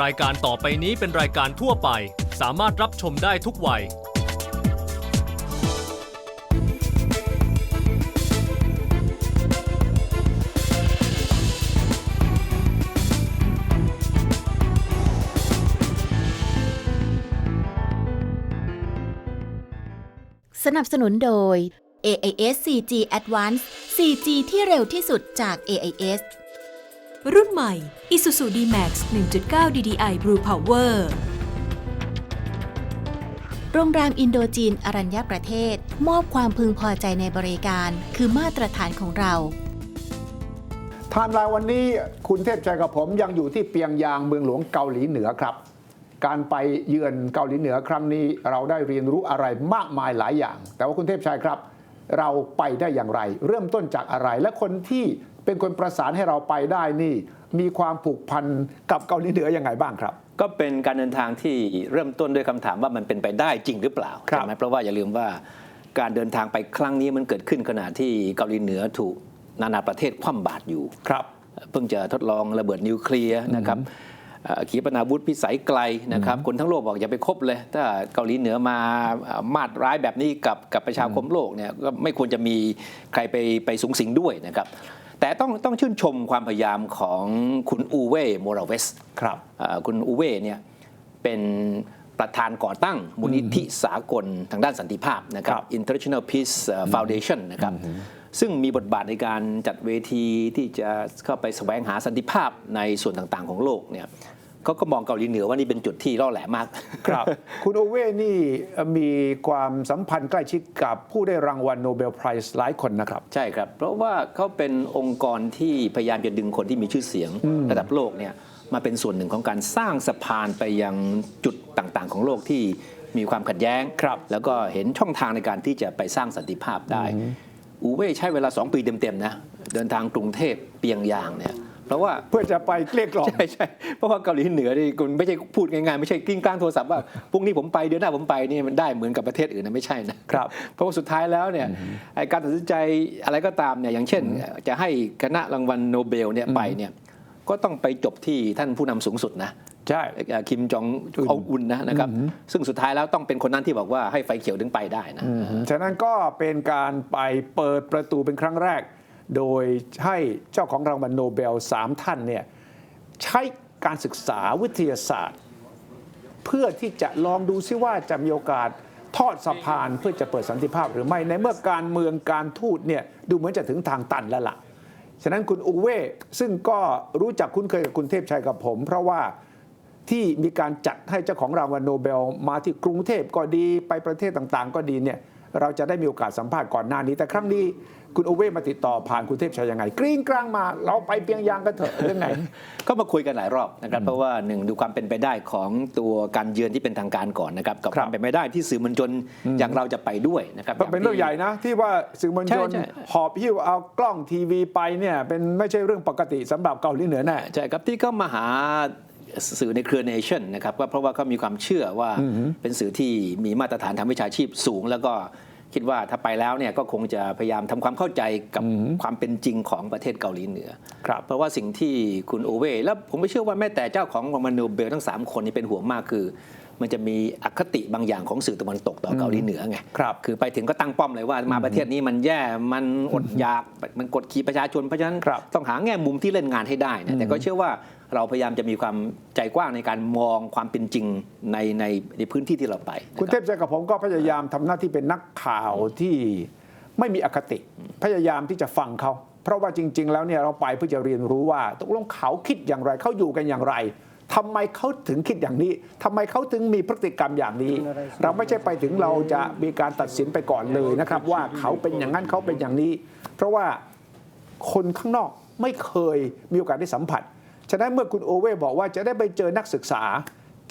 รายการต่อไปนี้เป็นรายการทั่วไป สามารถรับชมได้ทุกวัย สนับสนุนโดย AIS 4G Advanced 4G ที่เร็วที่สุดจาก AIS รุ่นใหม่ Isuzu D-Max 1.9 DDI Blue Power โรงแรมอินโดจีนอรัญญประเทศ มอบความพึงพอใจในบริการ คือมาตรฐานของเราไทม์ไลน์วันนี้คุณเทพชัยกับผมยังอยู่ที่เปียงยางเมืองหลวงเกาหลีเหนือครับ การไปเยือนเกาหลีเหนือครั้งนี้เราได้เรียนรู้อะไรมากมายหลายอย่าง แต่ว่าคุณเทพชัยครับ เราไปได้อย่างไร เริ่มต้นจากอะไรและคนที่ เป็นคนประสานให้เราไปได้นี่ มีความผูกพันกับเกาหลีเหนือยังไงบ้างครับ ก็เป็นการเดินทางที่เริ่มต้นด้วยคำถามว่ามันเป็นไปได้จริงหรือเปล่าครับใช่ไหมเพราะว่าอย่าลืมว่าการเดินทางไปครั้งนี้มันเกิดขึ้นขณะที่เกาหลีเหนือถูกนานาประเทศคว่ำบาตรอยู่ครับเพิ่งจะทดลองระเบิดนิวเคลียร์นะครับเอ่อขีปนาวุธพิสัยไกลนะครับคนทั้งโลกบอกอย่าไปคบเลย ถ้าเกาหลีเหนือมาเอ่อมาดร้ายแบบนี้กับกับประชาคมโลกเนี่ยก็ไม่ควรจะมีใครไปไปสูงสิงด้วยนะครับ แต่ต้องต้องชื่นชมความพยายามของคุณอูเว่โมราเวสครับเอ่อคุณอูเว่เนี่ยเป็นประธานก่อตั้งมูลนิธิสากลทางด้านสันติภาพนะครัครับบ International Peace เอ่อ Foundation นะครับซึ่งมีบทบาทในการจัดเวทีที่จะเข้าไปแสวงหาสันติภาพในส่วนต่างๆของโลกเนี่ย เขาก็มองเกาหลีเหนือว่านี่เป็นจุดที่ล่อแหลมมาก ครับ คุณโอเว่นี่มีความสัมพันธ์ใกล้ชิดกับผู้ได้รางวัลโนเบลไพรส์หลายคนนะครับ ใช่ครับ เพราะว่าเขาเป็นองค์กรที่พยายามจะดึงคนที่มีชื่อเสียงระดับโลกเนี่ยมาเป็นส่วนหนึ่งของการสร้างสะพานไปยังจุดต่างๆ ของโลกที่มีความขัดแย้งครับแล้วก็เห็นช่องทางในการที่จะไปสร้างสันติภาพได้ อูเว่ใช้เวลา 2 ปีเต็มๆนะ เดินทางกรุงเทพเปียงยางเนี่ย เพราะว่าเพื่อจะไปเกลี้ยกล่อมใช่ใช่เพราะว่าเกาหลีเหนือนี่คุณไม่ใช่พูดง่ายๆไม่ใช่กลิ้งกลางโทรศัพท์ว่าพรุ่งนี้ผมไปเดือนหน้าผมไปนี่มันได้เหมือนกับประเทศอื่นนะไม่ใช่นะครับเพราะว่าสุดท้ายแล้วเนี่ยไอ้การตัดสินใจอะไรก็ตามเนี่ยอย่างเช่น จะให้คณะรางวัลโนเบลเนี่ยไปเนี่ยก็ต้องไปจบที่ท่านผู้นำสูงสุดนะใช่เอ่อคิมจององอุนนะนะครับ ซึ่งสุดท้ายแล้วต้องเป็นคนนั้นที่บอกว่าให้ไฟเขียวถึงไปได้นะฉะนั้นก็เป็นการไปเปิดประตูเป็นครั้งแรก โดยให้เจ้าของรางวัลโนเบลสามท่านเนี่ยใช้การศึกษาวิทยาศาสตร์ เพื่อที่จะลองดูซิว่าจะมีโอกาสทอดสะพานเพื่อจะเปิดสันติภาพหรือไม่ในเมื่อการเมืองการทูตเนี่ยดูเหมือนจะถึงทางตันแล้วล่ะ ฉะนั้นคุณอูเว่ซึ่งก็รู้จักคุ้นเคยกับคุณเทพชัยกับผม เพราะว่าที่มีการจัดให้เจ้าของรางวัลโนเบล มาที่กรุงเทพก็ดีไปประเทศต่างๆ ก็ดีเนี่ยเราจะได้มีโอกาสสัมภาษณ์ก่อนหน้านี้แต่ครั้งนี้ คุณอูเว่มาติดต่อผ่านคุณเทพชัยยังไง กรี๊งกลางมา เราไปเปียงยางกันเถอะเรื่องไหน ก็มาคุยกันหลายรอบนะครับ เพราะว่าหนึ่งดูความเป็นไปได้ของตัวการเยือนที่เป็นทางการก่อนนะครับกับคครับวามเป็นไปได้ที่สื่อมวลชนอย่างเราจะไปด้วยนะครับก็เป็นเรื่องใหญ่นะ ที่ว่าสื่อมวลชนใช่ใช่หอบหิ้วเอากล้องทีวีไปเนี่ยเป็นไม่ใช่เรื่องปกติสำหรับเกาหลีเหนือแน่ใช่ครับที่ก็มาหาสื่อในเครือเนชั่นนะครับก็เพราะว่าเขามีความเชื่อว่าเป็นสื่อที่มีมาตรฐานทางวิชาชีพสูงแล้วก็ คิดว่าถ้าไปแล้วเนี่ยก็คงจะพยายามทำความเข้าใจกับความเป็นจริงของประเทศเกาหลีเหนือครับเพราะว่าสิ่งที่คุณโอเว่แล้วผมไม่เชื่อว่าแม้แต่เจ้าของรางวัลโนเบลทั้ง 3 คนนี้เป็นห่วงมากคือ มันจะมีอคติบางอย่างของสื่อตะวันตกต่อเกาหลีเหนือไงครับคือไปถึงก็ตั้งป้อมเลยว่ามาประเทศนี้มันแย่มันอดอยากมันกดขี่ประชาชนเพราะฉะนั้นครับต้องหาแง่มุมที่เล่นงานให้ได้นะแต่ก็เชื่อว่า เราพยายามจะมีความใจกว้างในการมองความเป็นจริงในในในพื้นที่ที่เราไป คุณเทพชัยกับผมก็พยายามทำหน้าที่เป็นนักข่าวที่ไม่มีอคติ พยายามที่จะฟังเขาเพราะว่าจริง ๆ แล้วเนี่ยเราไปเพื่อจะเรียนรู้ว่าตกลงเขาคิดอย่างไรเขาอยู่กันอย่างไรทำไมเขาถึงคิดอย่างนี้ทำไมเขาถึงมีพฤติกรรมอย่างนี้ เราไม่ใช่ไปถึงเราจะมีการตัดสินไปก่อนเลยนะครับ ว่าเขาเป็นอย่างนั้นเขาเป็นอย่างนี้ เพราะว่าคนข้างนอกไม่เคยมีโอกาสได้สัมผัส ฉะนั้นเมื่อคุณโอเว่บอกว่าจะได้ไปเจอนักศึกษา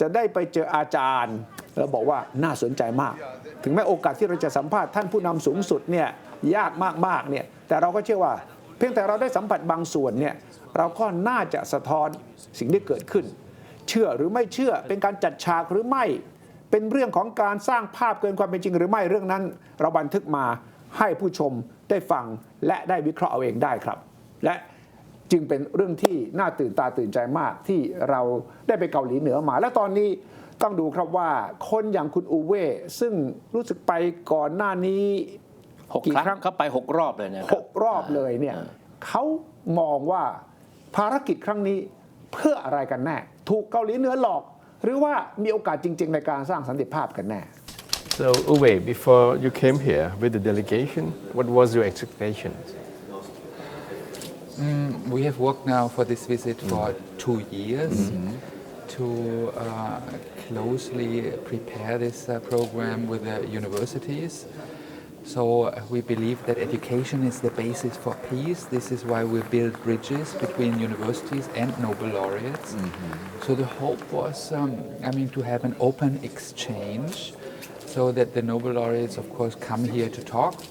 จะได้ไปเจออาจารย์เราบอกว่าน่าสนใจมาก ถึงแม้โอกาสที่เราจะสัมภาษณ์ท่านผู้นำสูงสุดเนี่ยยากมากๆเนี่ยแต่เราก็เชื่อว่า เพียงแต่เราได้สัมผัสบางส่วนเนี่ยเราก็น่าจะสะท้อนสิ่งที่เกิดขึ้น เชื่อหรือไม่เชื่อเป็นการจัดฉากหรือไม่เป็นเรื่องของการสร้างภาพเกินความเป็นจริงหรือไม่เรื่องนั้นเราบันทึกมาให้ผู้ชมได้ฟังและได้วิเคราะห์เอาเองได้ครับ และ จึงเป็นเรื่องที่น่าตื่นตาตื่นใจมากที่เราได้ไปเกาหลีเหนือมา และตอนนี้ต้องดูครับว่าคนอย่างคุณอูเว่ซึ่งรู้สึกไปก่อนหน้านี้หกกี่ครั้งครั้งเขาไปหกรอบเลยนะคหรับกรอบเลยเนี่ยเขามองว่าภารกิจครั้งนี้เพื่ออะไรกันแน่ ถูกเกาหลีเหนือหลอก หรือว่ามีโอกาสจริง ๆ ในการสร้างสันติภาพกันแน่ So, Uwe, before you came here with the delegation, what was your expectation? We have worked now for this visit for two years to uh, closely prepare this uh, program with the universities. So uh, we believe that education is the basis for peace. This is why we build bridges between universities and Nobel laureates. So the hope was, um, I mean, to have an open exchange, so that the Nobel laureates, of course, come here to talk,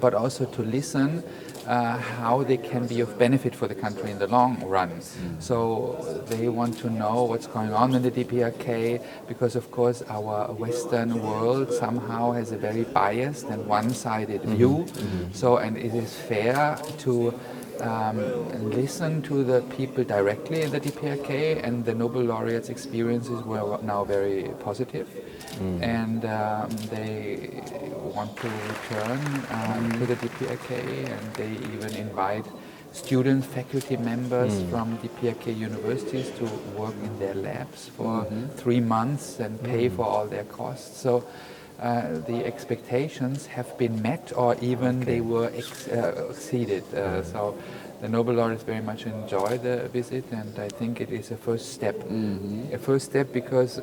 but also to listen uh, how they can be of benefit for the country in the long run. So they want to know what's going on in the DPRK because, of course, our Western world somehow has a very biased and one-sided view. So, and it is fair to um, listen to the people directly in the DPRK, and the Nobel laureates' experiences were now very positive, and um, they want to return um, to the DPRK, and they even invite student faculty members from DPRK universities to work in their labs for three months and pay for all their costs. So. Uh, the expectations have been met, or even they were ex- uh, exceeded. Uh, so, the Nobel laureates very much enjoy the visit, and I think it is a first step. A first step because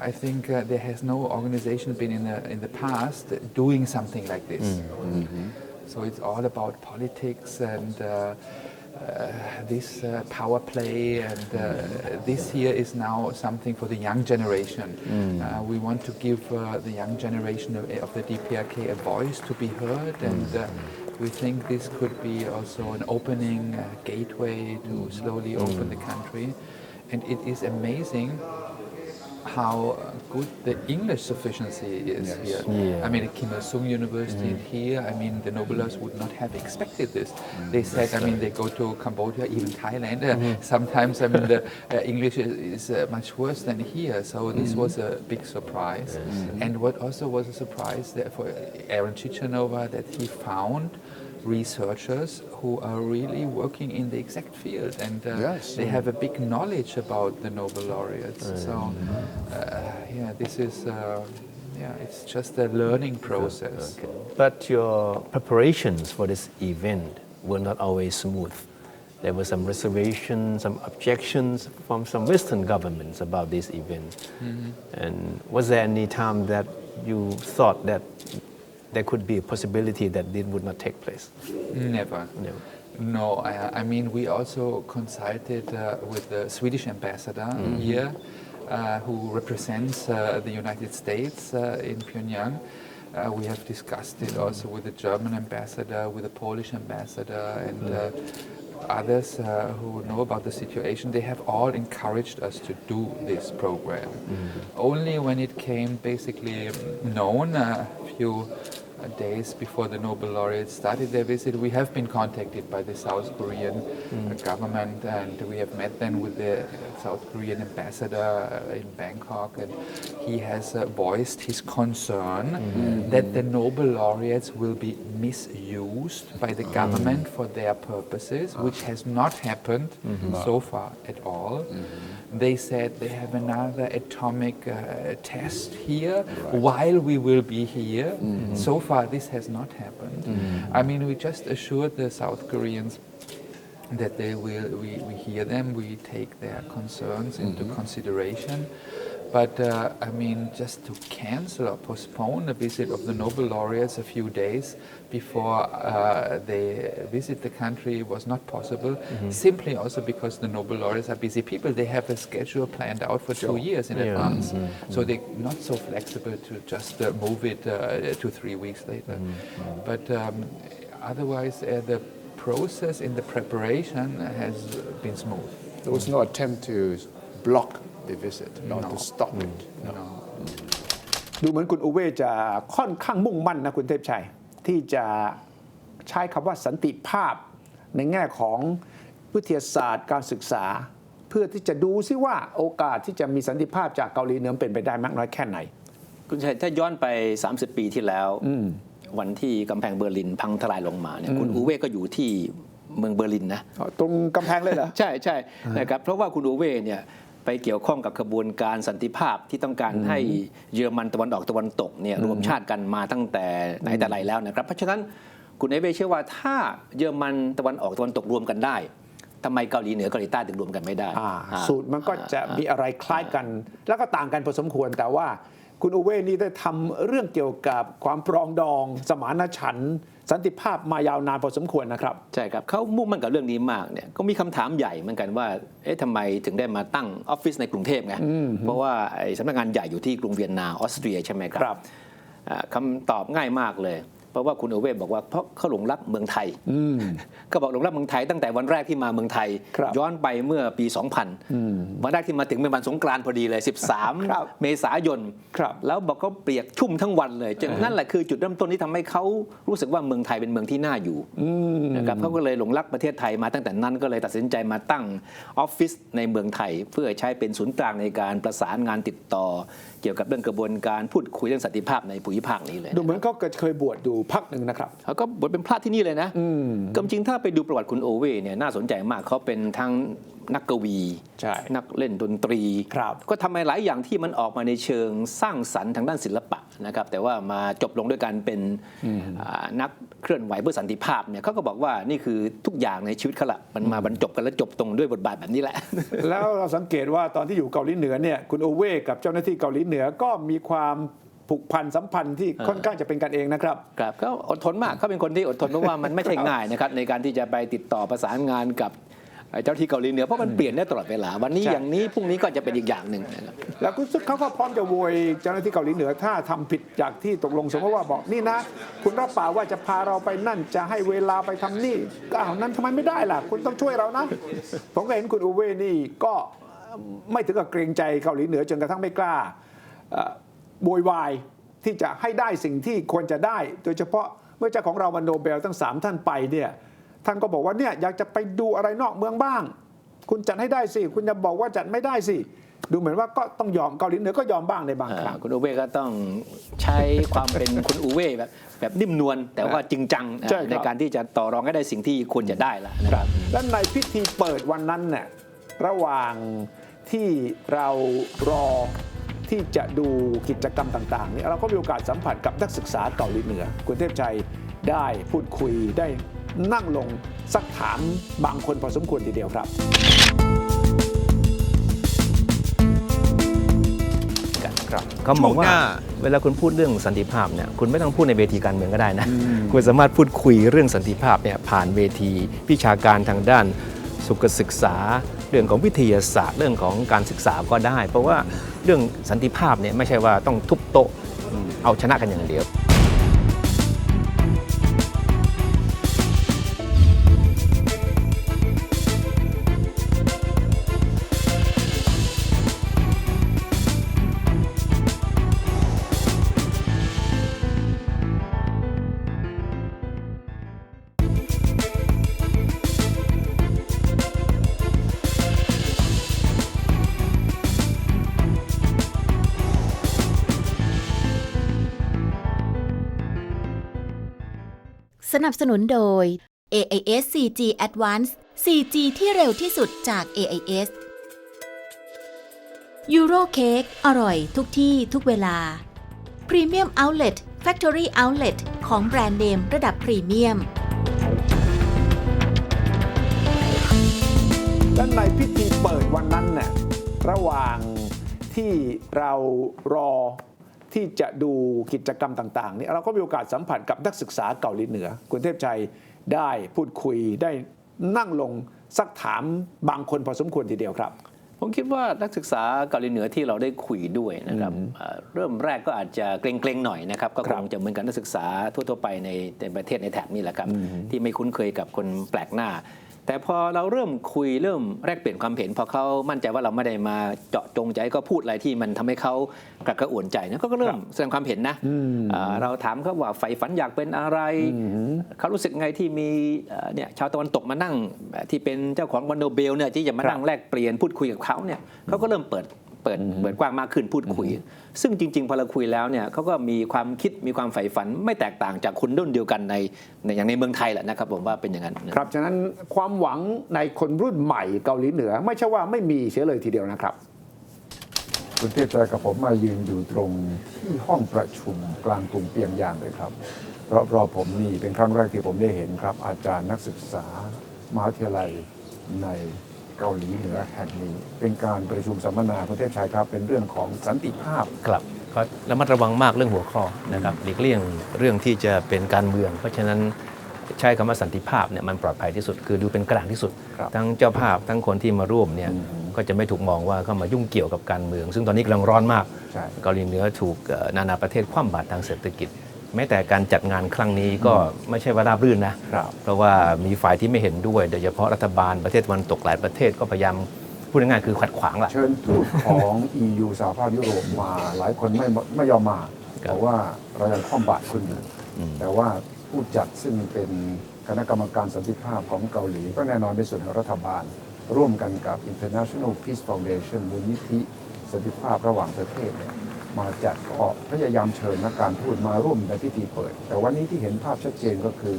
I think uh, there has no organization been in the in the past doing something like this. So it's all about politics and. Uh, uh, this uh, power play and uh, this here is now something for the young generation. Uh, we want to give uh, the young generation of, of the DPRK a voice to be heard and uh, we think this could be also an opening uh, gateway to slowly open the country. And it is amazing how good the English sufficiency is here. Yeah. I mean, at Kim Il Sung University here, I mean, the Nobelers would not have expected this. They said, I mean, they go to Cambodia, even Thailand. uh, Sometimes, I mean, the uh, English is, is uh, much worse than here. So this was a big surprise. And what also was a surprise for Aaron Chichanova that he found researchers who are really working in the exact field and uh, Yes. they have a big knowledge about the Nobel laureates. So, uh, yeah, this is, uh, yeah, it's just a learning process. But your preparations for this event were not always smooth. There were some reservations, some objections from some Western governments about this event. And was there any time that you thought that there could be a possibility that it would not take place? Never. No. No, I, I mean, we also consulted uh, with the Swedish ambassador here, uh, who represents uh, the United States uh, in Pyongyang. Uh, we have discussed it also with the German ambassador, with the Polish ambassador, and uh, others uh, who know about the situation. They have all encouraged us to do this program. Only when it came basically known a few Uh, days before the Nobel laureates started their visit, we have been contacted by the South Korean uh, mm. government, and we have met then with the South Korean ambassador uh, in Bangkok, and he has uh, voiced his concern mm-hmm. that the Nobel laureates will be misused by the government mm. for their purposes, ah. which has not happened mm-hmm. so far at all. Mm-hmm. They said they have another atomic uh, test here while we will be here. Mm-hmm. So far, this has not happened. Mm-hmm. I mean, we just assured the South Koreans that they will, we, we hear them, we take their concerns into mm-hmm. consideration. But uh, I mean, just to cancel or postpone a visit of the Nobel laureates a few days before uh, they visit the country was not possible. Simply also because the Nobel laureates are busy people. They have a schedule planned out for two years in Yeah. advance. So they're not so flexible to just uh, move it uh, two, three weeks later. But um, otherwise, uh, the process in the preparation has been smooth. There was no attempt to block the visit, not No. to stop it. No. ดูเหมือนคุณอูเว่จะค่อนข้างมุ่งมั่นนะคุณเทพชัย ที่จะใช้คำว่าสันติภาพในแง่ของวิทยาศาสตร์การศึกษา เพื่อที่จะดูซิว่าโอกาสที่จะมีสันติภาพจากเกาหลีเหนือเป็นไปได้มากน้อยแค่ไหน คุณชัยถ้าย้อนไป 30 ปีที่แล้ววันที่กำแพงเบอร์ลินพังทลายลงมาเนี่ยคุณอูเว่ก็อยู่ที่เมืองเบอร์ลินนะตรงกำแพงเลยเหรอ ใช่ใช่นะครับเพราะว่าคุณอูเว่เนี่ย ไปเกี่ยวข้องกับขบวนการสันติภาพที่ต้องการให้เยอรมันตะวันออกตะวันตกเนี่ยรวมชาติกันมาตั้งแต่ไหนแต่ไรแล้วนะครับ เพราะฉะนั้นคุณเอเว่เชื่อว่าถ้าเยอรมันตะวันออกตะวันตกรวมกันได้ทำไมเกาหลีเหนือเกาหลีใต้ถึงรวมกันไม่ได้อ่าอ่าสูตรมันก็จะมีอะไรคล้ายกัน แล้วก็ต่างกันพอสมควรแต่ว่า คุณอูเว่นี่ได้ทำเรื่องเกี่ยวกับความปรองดอง สมานฉันท์สันติภาพมายาวนานพอสมควรนะครับ ใช่ครับเขามุ่งมั่นกับเรื่องนี้มากเนี่ยก็มีคำถามใหญ่เหมือนกันว่าเอ๊ะทำไมถึงได้มาตั้งออฟฟิศในกรุงเทพไงเพราะว่าไอ้สำนักงานใหญ่อยู่ที่กรุงเวียนนาออสเตรียใช่ไหมครัครับอ่าคำตอบง่ายมากเลย เพราะว่าคุณโอเว่บอกว่าเพราะเขาหลงรักเมืองไทยก็บอกหลงรักเมืองไทยตั้งแต่วันแรกที่มาเมืองไทยครับย้อนไปเมื่อปี 2000 วันแรกที่มาถึงเป็นวันสงกรานต์พอดีเลยครับ13 เมษายนครับแล้วบอกเขาเปียกชุ่มทั้งวันเลยจนนั่นแหละคือจุดเริ่มต้นที่ทำให้เขารู้สึกว่าเมืองไทยเป็นเมืองที่น่าอยู่นะครับเขาก็เลยหลงรักประเทศไทยมาตั้งแต่นั้นก็เลยตัดสินใจมาตั้งออฟฟิศในเมืองไทย เพื่อใช้เป็นศูนย์กลางในการประสานงานติดต่อเกี่ยวกับเรื่องกระบวนการพูดคุยเรื่องสันติภาพในภูมิภาคนี้เลยดูเหมือนเขาเคยบวชดูพักหนึ่งนะครับเขาก็บทเป็นพระที่นี่เลยนะก็จริงถ้าไปดูประวัติคุณโอเว่เนี่ยน่าสนใจมากเขาเป็นทั้ง นักกวีใช่นักเล่นดนตรีครับก็ทำอะไรหลายอย่างที่มันออกมาในเชิงสร้างสรรค์ทางด้านศิลปะนะครับ แต่ว่ามาจบลงด้วยการเป็นอ่านักเคลื่อนไหวเพื่อสันติภาพเนี่ยเขาก็บอกว่านี่คือทุกอย่างในชีวิตเขาละมันมาบรรจบกันแล้วจบตรงด้วยบทบาทแบบนี้แหละ แล้วเราสังเกตว่าตอนที่อยู่เกาหลีเหนือเนี่ยคุณโอเว่กับเจ้าหน้าที่เกาหลีเหนือก็มีความผูกพันสัมพันธ์ที่ค่อนข้างจะเป็นกันเองนะครับครับก็อดทนมากเขาเป็นคนที่อดทนเพราะว่ามันไม่ใช่ง่ายนะครับในการที่จะไปติดต่อประสานงานกับ เจ้าที่เกาหลีเหนือเพราะมันเปลี่ยนได้ตลอดเวลา วันนี้ใช่อย่างนี้พรุ่งนี้ก็จะเป็นอีกอย่างหนึ่งนะครับแล้วก็เขาก็พร้อมจะโวยเจ้าหน้าที่เกาหลีเหนือถ้าทำผิดจากที่ตกลงสมมติว่าบอกนี่นะ คุณรับปากว่าจะพาเราไปนั่นจะให้เวลาไปทำนี่ก็อ้าวนั้นทำไมไม่ได้ล่ะ คุณต้องช่วยเรานะผมก็เห็นคุณอูเว่นี่ก็ไม่ถึงกับเกรงใจเกาหลีเหนือจนกระทั่งไม่กล้าเอ่อโวยวายที่จะให้ได้สิ่งที่ควรจะได้ โดยเฉพาะเมื่อเจ้าของเราวันโนเบลทั้งสามท่านไปเนี่ย ท่านก็บอกว่าเนี่ยอยากจะไปดูอะไรนอกเมืองบ้าง คุณจัดให้ได้สิ คุณจะบอกว่าจัดไม่ได้สิ ดูเหมือนว่าก็ต้องยอมเกาหลีเหนือก็ยอมบ้างในบางครั้งคุณอูเว่ก็ต้องใช้ความเป็นคุณอูเว่แบบแบบนิ่มนวลแต่ว่าจริงจังใช่ครับในการที่จะต่อรองให้ได้สิ่งที่ควรจะได้ละนะครับและในพิธีเปิดวันนั้นเนี่ยระหว่างที่เรารอที่จะดูกิจกรรมต่างๆเนี่ยเราก็มีโอกาสสัมผัสกับนักศึกษาเกาหลีเหนือ คุณเทพชัยได้พูดคุยได้ นั่งลงสักถามบางคนพอสมควรทีเดียวครับครับเขามองว่าเวลาคุณพูดเรื่องสันติภาพเนี่ยคุณไม่ต้องพูดในเวทีการเมืองก็ได้นะ คุณสามารถพูดคุยเรื่องสันติภาพเนี่ยผ่านเวทีวิชาการทางด้านสุขศึกษา เรื่องของวิทยาศาสตร์ เรื่องของการศึกษาก็ได้ เพราะว่าเรื่องสันติภาพเนี่ยไม่ใช่ว่าต้องทุบโต๊ะเอาชนะกันอย่างเดียว หนุนโดย AIS 4G Advanced 4G ที่เร็วที่สุดจาก AIS Euro Cake อร่อยทุกที่ทุกเวลา Premium Outlet Factory Outlet ของแบรนด์เนมระดับพรีเมียมและในพิธีเปิดวันนั้นเนี่ยระหว่างที่เรารอ ที่จะดูกิจกรรมต่างๆเนี่ยเราก็มีโอกาสสัมผัสกับนักศึกษาเกาหลีเหนือ คุณเทพชัยได้พูดคุยได้นั่งลงสักถามบางคนพอสมควรทีเดียวครับ ผมคิดว่านักศึกษาเกาหลีเหนือที่เราได้คุยด้วยนะครับเอ่อเริ่มแรกก็อาจจะเกรงๆหน่อยนะครับ ก็คครับงจะเหมือนกับนักศึกษาทั่วๆไปในในประเทศในแถบนี้แหละครับ ที่ไม่คุ้นเคยกับคนแปลกหน้า แต่พอเราเริ่มคุยเริ่มแลกเปลี่ยนความเห็น พอเขามั่นใจว่าเราไม่ได้มาเจาะจงใจก็พูดอะไรที่มันทำให้เขากระกระอ่วนใจนะเขาก็เริ่มแสดงความเห็นนะอ่าเราถามเขาว่าใฝ่ฝันอยากเป็นอะไรเขารู้สึกไงที่มีเอ่อเนี่ยชาวตะวันตกมานั่งที่เป็นเจ้าของวันโนเบลเนี่ยที่จะมานั่งแลกเปลี่ยนพูดคุยกับเขาเนี่ยเขาก็เริ่มเปิด เปิดเปิดกว้างมากขึ้นพูดคุย ซึ่งจริง ๆ พอเราคุยแล้วเนี่ยเขาก็มีความคิดมีความใฝ่ฝันไม่แตกต่างจากคนรุ่นเดียวกันในในอย่างในเมืองไทยแหละนะครับผมว่าเป็นอย่างนั้นนะครับฉะนั้นความหวังในคนรุ่นใหม่เกาหลีเหนือ ไม่ใช่ว่าไม่มีเสียเลยทีเดียวนะครับคุณเทพชัยกับผมมายืนอยู่ตรงที่ห้องประชุมกลางกรุงเปียงยางเลยครับเพราะรอบผมนี่เป็นครั้งแรกที่ผมได้เห็นครับ อาจารย์นักศึกษามหาวิทยาลัยใน เกาหลีเหนือแห่งนี้ เป็นการประชุมสัมมนาคุณเทพชัยครับ เป็นเรื่องของสันติภาพครับก็ระมัดระวังมากเรื่องหัวข้อนะครับหลีกเลี่ยงเรื่องที่จะเป็นการเมือง เพราะฉะนั้นใช้คำว่าสันติภาพเนี่ยมันปลอดภัยที่สุด คือดูเป็นกลางที่สุดครับทั้งเจ้าภาพทั้งคนที่มาร่วมเนี่ยก็จะไม่ถูกมองว่าเข้ามายุ่งเกี่ยวกับการเมือง ซึ่งตอนนี้กำลังร้อนมากใช่เกาหลีเหนือถูกเอ่อนานาประเทศคว่ำบาตรทางเศรษฐกิจ แม้แต่การจัดงานครั้งนี้ก็ไม่ใช่ว่าราบรื่นนะ ครับเพราะว่ามีฝ่ายที่ไม่เห็นด้วย โดยเฉพาะรัฐบาลประเทศตะวันตกหลายประเทศก็พยายามพูดง่ายๆคือขัดขวางละเชิญทูตของ EU สหภาพยุโรปมา หลายคนไม่ไม่ยอมมาครับบอกว่าเรายังคว่ำบาตรคุณอยู่อืม แต่ว่าผู้จัดซึ่งเป็นคณะกรรมการสันติภาพของเกาหลี ก็แน่นอนในส่วนของรัฐบาล ร่วมกันกับ International Peace Foundation มูลนิธิสันติภาพระหว่างประเทศเนี่ย มาจัดก็พยายามเชิญนักการทูตมาร่วมในพิธีเปิด แต่วันนี้ที่เห็นภาพชัดเจนก็คือ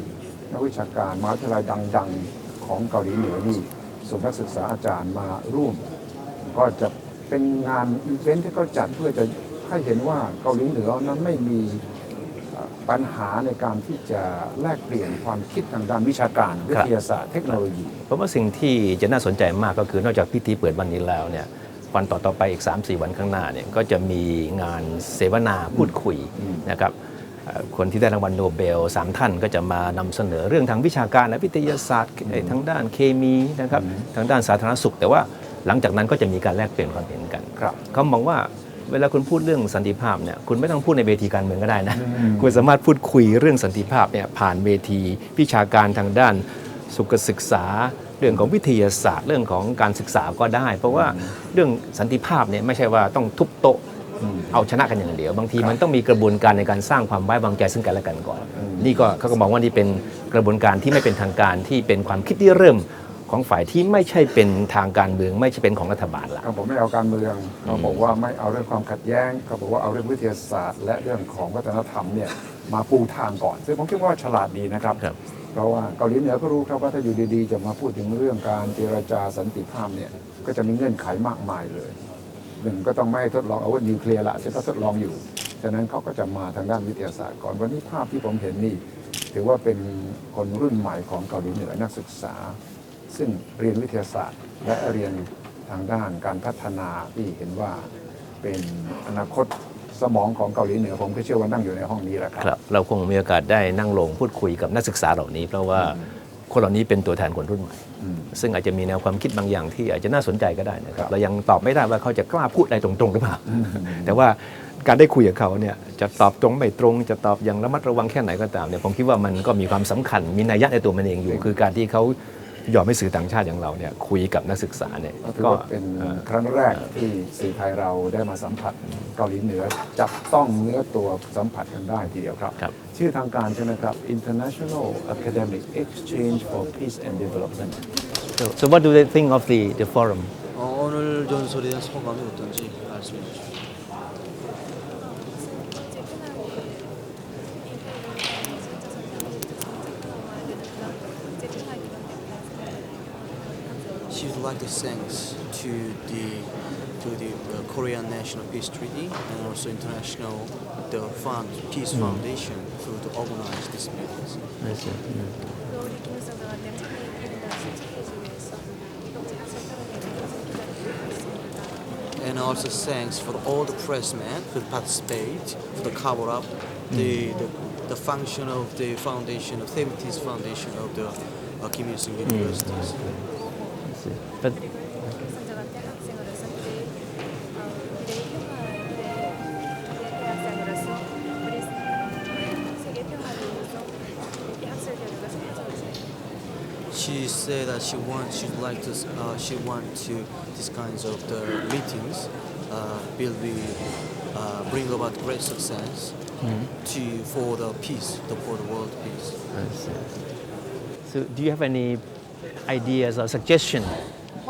นักวิชาการมหาวิทยาลัยดัง ๆ ของเกาหลีเหนือนี่ส่งนักศึกษาอาจารย์มาร่วม ก็จะเป็นงานอีเวนท์ที่เขาจัดเพื่อจะให้เห็นว่าเกาหลีเหนือนั้นไม่มีปัญหาในการที่จะแลกเปลี่ยนความคิดทางด้านวิชาการวิทยาศาสตร์เทคโนโลยีผมว่าสิ่งที่จะน่าสนใจมากก็คือนอกจากพิธีเปิดวันนี้แล้วเนี่ย วันต่อต่อๆไปอีก 3-4 วันข้างหน้าเนี่ยก็จะมีงานเสวนาพูดคุยนะครับเอ่อคนที่ได้รางวัลโนเบลสามท่านก็จะมานำเสนอเรื่องทางวิชาการและวิทยาศาสตร์เอ่อทางด้านเคมีนะครับทางด้านสาธารณสุข แต่ว่าหลังจากนั้นก็จะมีการแลกเปลี่ยนความเห็นกันครับเขามองว่าเวลาคุณพูดเรื่องสันติภาพเนี่ยคุณไม่ต้องพูดในเวทีการเมืองก็ได้นะคุณสามารถพูดคุยเรื่องสันติภาพเนี่ยผ่านเวทีวิชาการทางด้านสุขศึกษา เรื่องของวิทยาศาสตร์ เรื่องของการศึกษาก็ได้ เพราะว่าเรื่องสันติภาพเนี่ยไม่ใช่ว่าต้องทุบโต๊ะเอาชนะกันอย่างเดียว บางทีมันต้องมีกระบวนการในการสร้างความไว้วางใจซึ่งกันและกันก่อน นี่ก็เขาก็มองว่านี่เป็นกระบวนการที่ไม่เป็นทางการที่เป็นความคิดที่เริ่มของฝ่ายที่ไม่ใช่เป็นทางการเมือง ไม่ใช่เป็นของรัฐบาลละเขาบอกไม่เอาการเมืองเขาบอกว่าไม่เอาเรื่องความขัดแย้งเขาบอกว่าเอาเรื่องวิทยาศาสตร์ และเรื่องของวัฒนธรรมเนี่ยมาปูทางก่อน ซึ่งผมคิดว่าฉลาดดีนะครับครับ เพราะว่าเกาหลีเหนือก็รู้ครับว่าถ้าอยู่ดีๆ จะมาพูดถึงเรื่องการเจรจาสันติภาพเนี่ยก็จะมีเงื่อนไขมากมายเลยหนึ่งก็ต้องไม่ทดลองอาวุธนิวเคลียร์ละจะต้องทดลองอยู่ฉะนั้นเขาก็จะมาทางด้านวิทยาศาสตร์ก่อนวันนี้ภาพที่ผมเห็นนี่ ถือว่าเป็นคนรุ่นใหม่ของเกาหลีเหนือนักศึกษา ซึ่งเรียนวิทยาศาสตร์ และเรียนทางด้านการพัฒนาที่เห็นว่าเป็นอนาคต สมองของเกาหลีเหนือผมก็เชื่อว่านั่งอยู่ในห้องนี้แหละครับครับ เราคงมีโอกาสได้นั่งลงพูดคุยกับนักศึกษาเหล่านี้ เพราะว่าคนเหล่านี้เป็นตัวแทนคนรุ่นใหม่ ซึ่งอาจจะมีแนวความคิดบางอย่างที่อาจจะน่าสนใจก็ได้นะครับเรายังตอบไม่ได้ว่าเขาจะกล้าพูดอะไรตรงๆหรือเปล่า แต่ว่าการได้คุยกับเขาเนี่ยจะตอบตรงไม่ตรง จะตอบอย่างระมัดระวังแค่ไหนก็ตามเนี่ยผมคิดว่ามันก็มีความสำคัญมีนัยยะในตัวมันเองอยู่ คือการที่เขา ยอมให้สื่อต่างชาติอย่างเราเนี่ยคุยกับนักศึกษาเนี่ย ก็ถือว่าเป็นครั้งแรกที่สื่อไทยเราได้มาสัมผัสเกาหลีเหนือ จับต้องเนื้อตัวสัมผัสกันได้ทีเดียวครับ ครับ ชื่อทางการใช่ไหมครับ International Academic Exchange for Peace and Development so, so what do they think of the the forum 어, 오늘 연설에 대한 소감이 어떤지 말씀해 주시죠. like to thanks to the to the uh, Korean National Peace Treaty and also international the fund Peace mm. Foundation to, to organize this meetings. I see. Yeah. And also thanks for all the pressmen who participate for the cover up mm. the, the the function of the foundation of Themitis Foundation of the uh, Kim Il Sung hmm. University. Mm. Sí. She said that she wants she like to uh, she wants to these kinds of the meetings uh, will be uh, bring about great success mm-hmm. to for the peace the, for the world peace. I see. So do you have any ideas or suggestion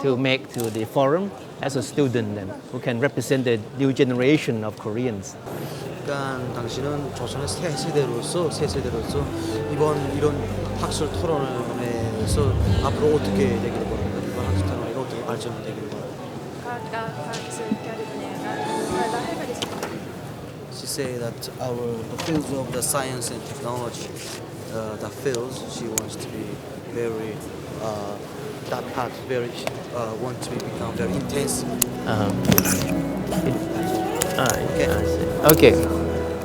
to make to the forum as a student then, who can represent the new generation of Koreans? 그러니까 당신은 조선의 새 세대로서 새 세대로서 이번 이런 학술 토론회에서 앞으로 어떻게 되기를 바랍니까? 이번 학술 토론회가 어떻게 발전되기를 바랍니까? 과학과 과학기술 결의 분야가 더 활발해집니다. She say that our the fields of the science and technology, uh, the fields she wants to be very uh, that part very uh, want to become very intense. Um, ah, I see. Okay,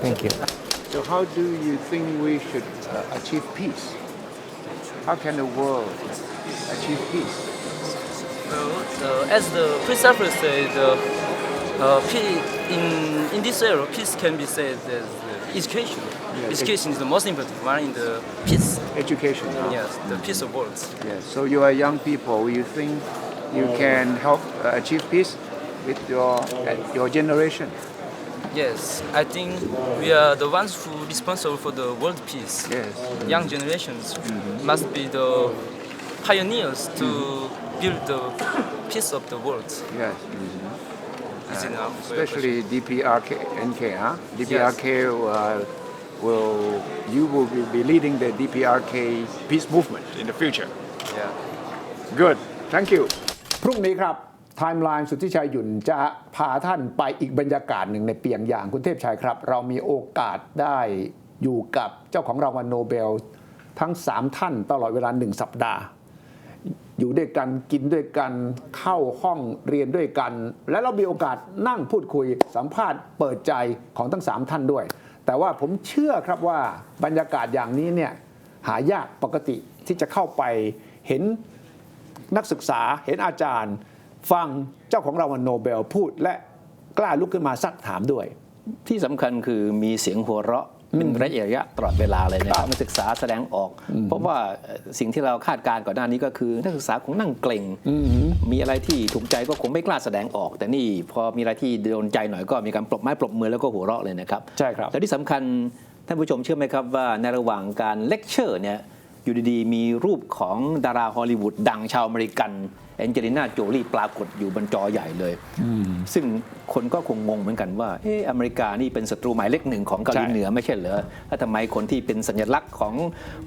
thank you. So how do you think we should uh, achieve peace? How can the world achieve peace? uh, as the pre-surfer said, uh, uh, pe- in, in this era, peace can be said as uh, education. education is the most important one in the peace. Education. Yes, the peace of world. Yes. So you are young people. You think you can help uh, achieve peace with your uh, your generation? Yes, I think we are the ones who are responsible for the world peace. Yes. Young generations must be the pioneers to build the peace of the world. Yes. Is Especially DPRK, NK, huh? DPRK uh, will you will be- be leading the DPRK peace movement in the future. question? Yeah. Good. Thank you. พรุ่งนี้ครับไทม์ไลน์สุทธิชัยหยุ่นจะพาท่านไปอีกบรรยากาศหนึ่งในเปียงอย่างคุณเทพชัยครับ เรามีโอกาสได้อยู่กับเจ้าของรางวัลโนเบล ทั้ง 3 ท่านตลอดเวลาหนึ่งสัปดาห์ อยู่ด้วยกันกินด้วยกันเข้าห้องเรียนด้วยกัน และเรามีโอกาสนั่งพูดคุยสัมภาษณ์เปิดใจของทั้ง 3 ท่านด้วย แต่ว่าผมเชื่อครับว่าบรรยากาศอย่างนี้เนี่ยหายากปกติที่จะเข้าไปเห็นนักศึกษาเห็นอาจารย์ ฟังเจ้าของรางวัลโนเบลพูดและกล้าลุกขึ้นมาซักถามด้วย ที่สำคัญคือมีเสียงหัวเราะ เป็นระยะระยะตลอดเวลาเลยนะครับนักศึกษาแสดงออก เพราะว่าเอ่อสิ่งที่เราคาดการณ์ก่อนหน้านี้ก็คือ นักศึกษาคงนั่งเกรงมีอะไรที่ถูกใจก็คงไม่กล้าแสดงออก แต่นี่พอมีอะไรที่โดนใจหน่อยก็มีการปรบไม้ปรบมือแล้วก็หัวเราะเลยนะครับใช่ครับแต่ที่สำคัญท่านผู้ชมเชื่อไหมครับว่าในระหว่างการเลคเชอร์เนี่ยอยู่ดีๆมีรูปของดาราฮอลลีวูดดังชาวอเมริกัน แองเจลิน่าโจลีปรากฏอยู่บนจอใหญ่เลย ซึ่งคนก็คงงงเหมือนกันว่าเอออเมริกานี่เป็นศัตรูหมายเลขหนึ่งของเกาหลีใช่เหนือไม่ใช่เหรอแล้วทำไมคนที่เป็นสัญลักษณ์ของ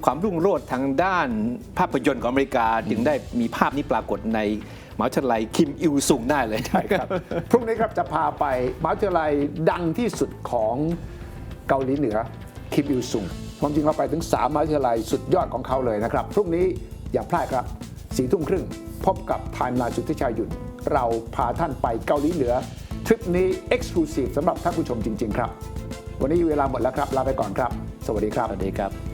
ความรุ่งโรจน์ทางด้านภาพยนตร์ของอเมริกาจึงได้มีภาพนี้ปรากฏในมหาวิทยาลัยคิมอิลซุงได้เลยใช่ครับพรุ่งนี้ครับจะพาไปมหาวิทยาลัยดังที่สุดของเกาหลีเหนือคิมอิลซุงความจริงเราไปถึง3มหาวิทยาลัยสุดยอดของเขาเลยนะครับ พรุ่งนี้อย่าพลาดครับสี่ทุ่มครึ่ง พบกับไทม์ไลน์สุทธิชัยหยุ่นเราพาท่านไปเกาหลีเหนือทริปนี้ Exclusive สำหรับท่านผู้ชมจริง ๆ ครับ วันนี้เวลาหมดแล้วครับ ลาไปก่อนครับ สวัสดีครับ สวัสดีครับ